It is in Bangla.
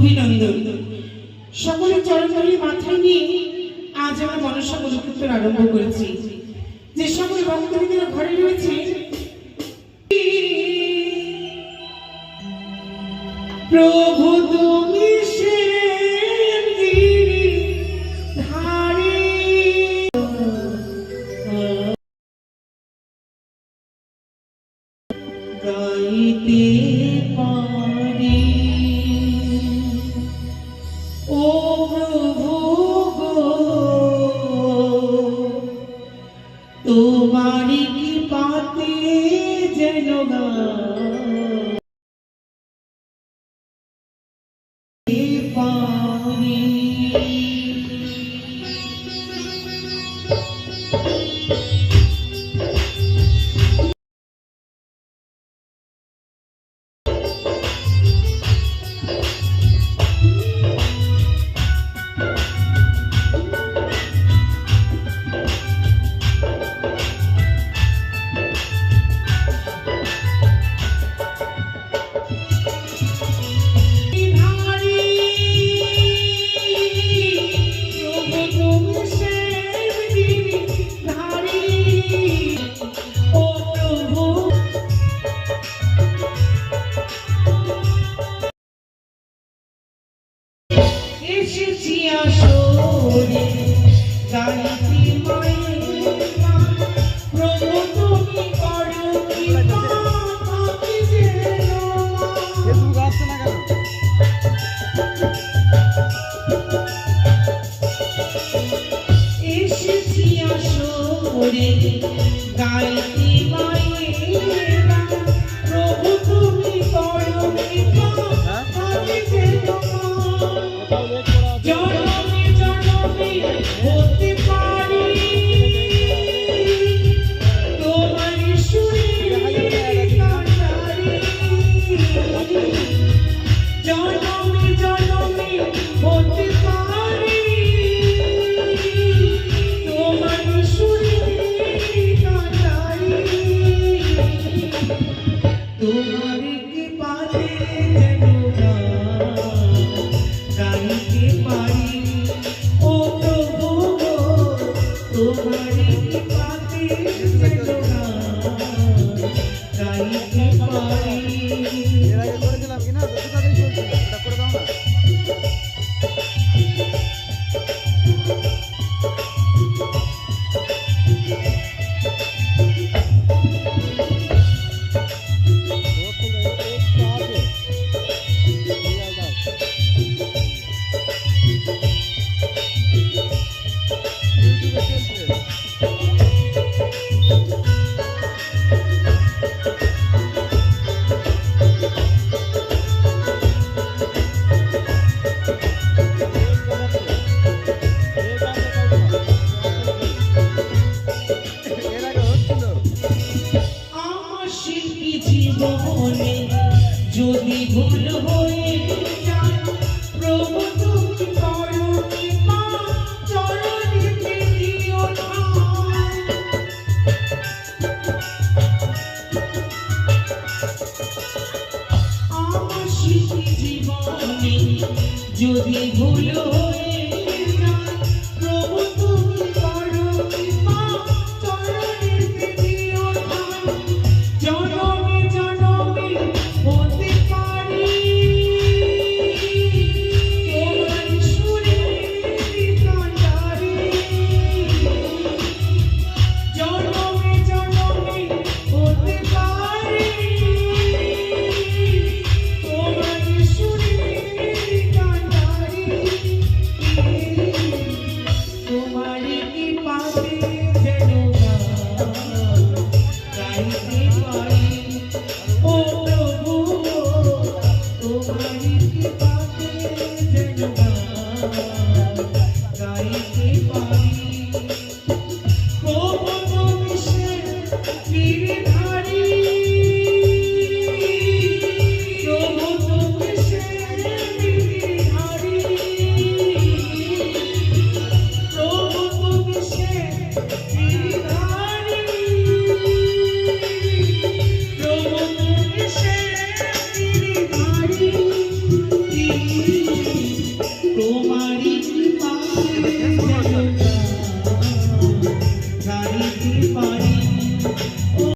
অভিনন্দন। সকলের চরণগুলি মাথায় নিয়ে আজ আমরা মনসা পুরস্কৃত আরম্ভ করেছি। যে সকল ভক্তরা তোমারই কি পাতে যেন না जाई तुम्हारी की पानी तुम्हारी ভুল হয়ে যায়। প্রভু তুমি করো কৃপা, চরণে ফেলিও না আমার শিশু জীবনে যদি ভুল হয়ে Thank you.